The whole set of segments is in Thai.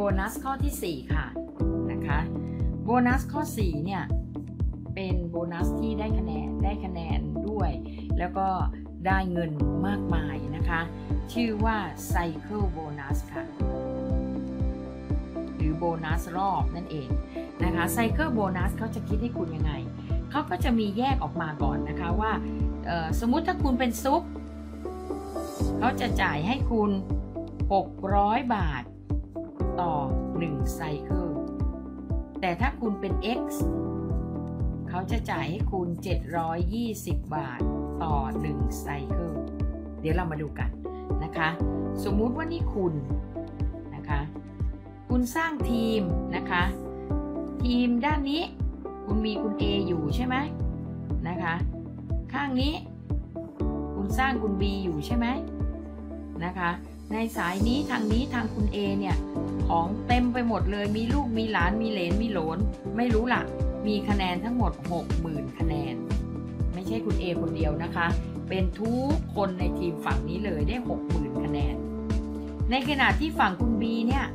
บนัสข้อที่ 4 ค่ะนะคะโบนัสข้อ 4 เนี่ย เป็นโบนัสที่ได้คะแนนได้คะแนนด้วย แล้วก็ได้เงินมากมายนะคะ ชื่อว่า Cycle Bonus ค่ะ หรือโบนัสรอบนั่นเองนะคะ Cycle Bonus เขาจะคิดให้คุณยังไง เขาก็จะมีแยกออกมาก่อนนะคะว่าสมมุติถ้าคุณเป็นซุปเขาจะจ่ายให้คุณ 600 บาท ต่อ 1 ไซเคิล แต่ถ้าคุณเป็น X เขาจะจ่ายให้คุณ 720 บาทต่อ 1 ไซเคิล เดี๋ยวเรามาดูกันนะคะ สมมุติว่านี่คุณนะคะ คุณสร้างทีมนะคะ ทีมด้านนี้คุณมีคุณ A อยู่ใช่ไหมนะคะ ข้างนี้ คุณสร้างคุณ B อยู่ใช่ไหมนะคะ ในสายนี้ทางนี้ทางคุณ A เนี่ย ของเต็มไปหมดเลย มีลูกมีหลานมีเหลนมีหลน ไม่รู้ล่ะ มีคะแนนทั้งหมด 60,000 คะแนน ไม่ใช่คุณ A คนเดียวนะคะ เป็นทุกคนในทีมฝั่งนี้เลยได้ 60,000 คะแนน ในขณะที่ฝั่งคุณ B เนี่ย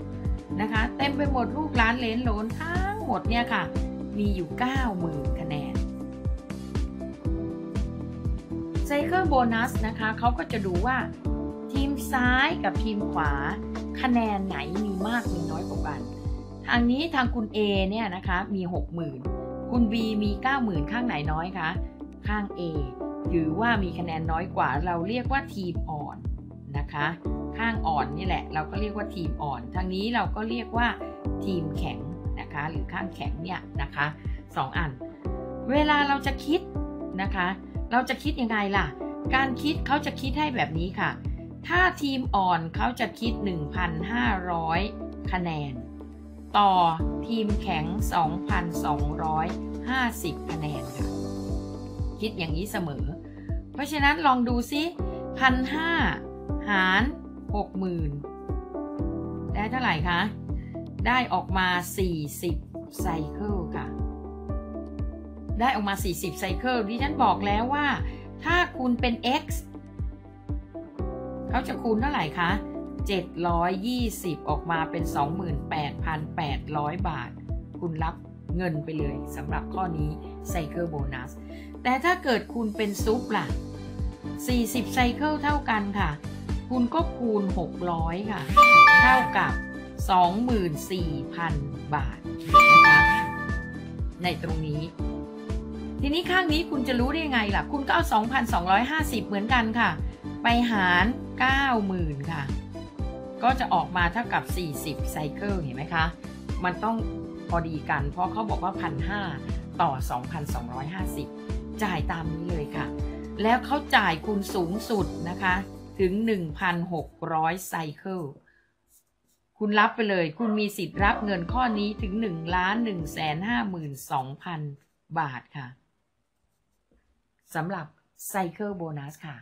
นะคะเต็มไปหมดลูกหลานเหลนหลนทั้งหมดเนี่ยค่ะ มีอยู่ 90,000 คะแนนไซเคิลโบนัสนะคะเขาก็จะดูว่าทีมซ้ายกับทีมขวา คะแนนไหนมีมากมีน้อยกว่ากัน ทางนี้ทางคุณ A เนี่ยนะคะมี 60,000 คุณ B มี 90,000 ข้างไหนน้อยคะ ข้าง A ถือว่ามีคะแนนน้อยกว่าเราเรียกว่าทีมอ่อนนะคะ ข้างอ่อนนี่แหละ เราก็เรียกว่าทีมอ่อน ทางนี้เราก็เรียกว่าทีมแข็งนะคะ หรือข้างแข็งเนี่ยนะคะสองอัน เวลาเราจะคิดนะคะ เราจะคิดยังไงล่ะ การคิดเขาจะคิดให้แบบนี้ค่ะ ถ้าทีมอ่อนเขาจะคิด 1,500 คะแนน ต่อทีมแข็ง 2,250 คะแนนค่ะ คิดอย่างนี้เสมอ เพราะฉะนั้นลองดูซิ 1,500 หาร 60,000 ได้เท่าไหร่คะ ได้ออกมา 40 ไซเคิลค่ะ ได้ออกมา 40 ไซเคิลที่ฉันบอกแล้วว่า ถ้าคุณเป็น x เขาจะคูณเท่าไหร่คะ 720 ออกมาเป็น 28,800 บาท คุณรับเงินไปเลยสำหรับข้อนี้ไซเคิลโบนัส แต่ถ้าเกิดคุณเป็นซุปล่ะ 40ไซเคิลเท่ากันค่ะ คุณก็คูณ 600 ค่ะ เท่ากับ 24,000 บาทนะคะในตรงนี้ ทีนี้ข้างนี้คุณจะรู้ได้ยังไงล่ะ คุณก็เอา 2,250 เหมือนกันค่ะ ไปหาร 90,000 ค่ะ ก็จะออกมาเท่ากับ 40ไซเคิลเห็นไหมคะ มันต้องพอดีกัน เพราะเขาบอกว่า 1,500 ต่อ 2,250 จ่ายตามนี้เลยค่ะ แล้วเขาจ่ายคุณสูงสุดนะคะ ถึง 1,600ไซเคิลคุณรับไปเลย คุณมีสิทธิ์รับเงินข้อนี้ถึง1ล้าน1 5 2 0 0 0บาทค่ะสำหรับไซเคิลโบนัสค่ะ